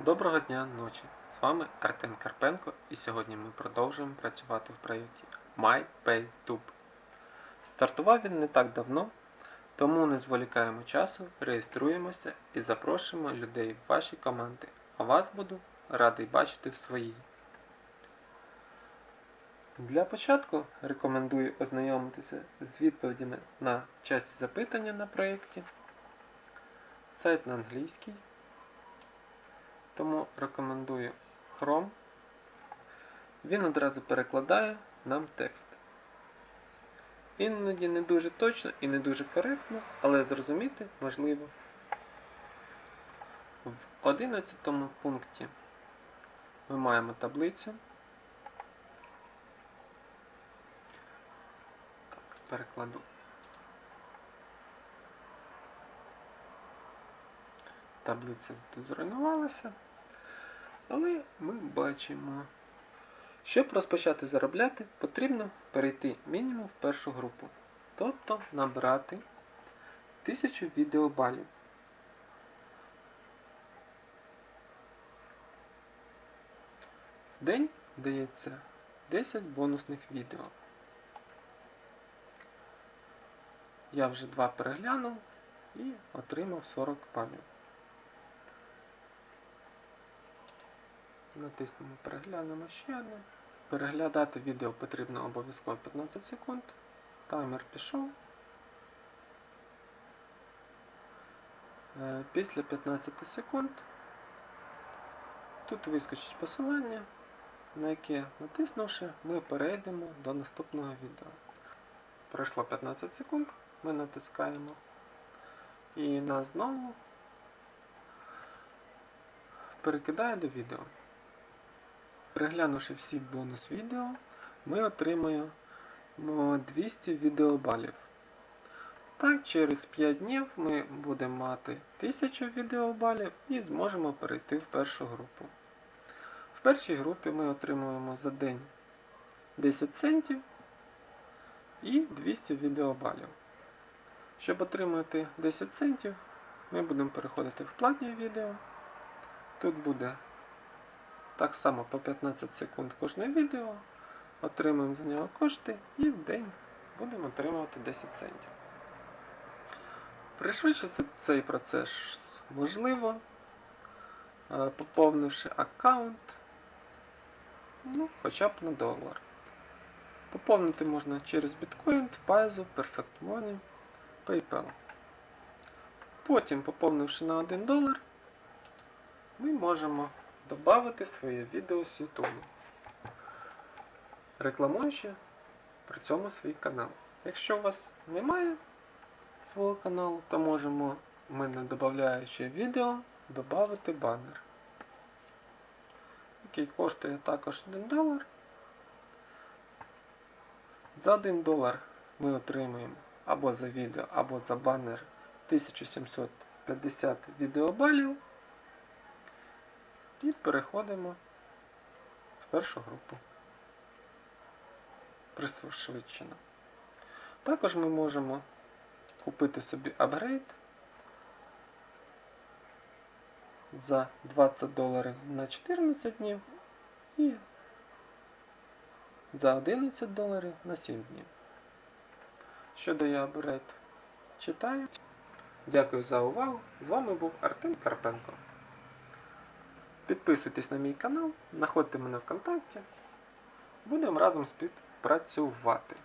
Доброго дня ночі! З вами Артем Карпенко і сьогодні ми продовжуємо працювати в проєкті MyPayTube. Стартував він не так давно, тому не зволікаємо часу, реєструємося і запрошуємо людей в ваші команди, а вас буду радий бачити в своїй. Для початку рекомендую ознайомитися з відповідями на часті запитання на проєкті. Сайт на англійській. Тому рекомендую Chrome. Він одразу перекладає нам текст. Іноді не дуже точно і не дуже коректно, але зрозуміти можливо. В 11 пункті ми маємо таблицю. Перекладу. Таблиця тут зруйнувалася. Ми бачимо, щоб розпочати заробляти, потрібно перейти мінімум в першу групу. Тобто набрати 1000 відеобалів. В день дається 10 бонусних відео. Я вже два переглянув і отримав 40 балів. Натиснемо переглянемо ще одне. Переглядати відео потрібно обов'язково 15 секунд. Таймер пішов. Е, Після 15 секунд тут вискочить посилання, на яке натиснувши, ми перейдемо до наступного відео. Пройшло 15 секунд, ми натискаємо і нас знову перекидає до відео. Переглянувши всі бонус відео, ми отримаємо 200 відеобалів. Так, через 5 днів ми будемо мати 1000 відеобалів і зможемо перейти в першу групу. В першій групі ми отримуємо за день 10 центів і 200 відеобалів. Щоб отримати 10 центів, ми будемо переходити в платні відео. Тут буде так само по 15 секунд кожне відео, отримуємо за нього кошти і в день будемо отримувати 10 центів. Пришвидшити цей процес можливо, е, поповнивши аккаунт ну, хоча б на долар. Поповнити можна через Bitcoin, Paizo, Perfect Money, PayPal. Потім, поповнивши на 1 долар, ми можемо додати своє відео з YouTube, рекламуючи при цьому свій канал. Якщо у вас немає свого каналу, то можемо ми, не додаючи відео, додати банер, який коштує також 1 долар. За 1 долар ми отримуємо або за відео, або за банер 1750 відеобалів. І переходимо в першу групу. Пришвидшено. Також ми можемо купити собі апгрейд за 20 доларів на 14 днів і за 11 доларів на 7 днів. Що дає апгрейд? Читаю. Дякую за увагу. З вами був Артем Карпенко. Підписуйтесь на мій канал, знаходьте мене ВКонтакті. Будемо разом співпрацювати.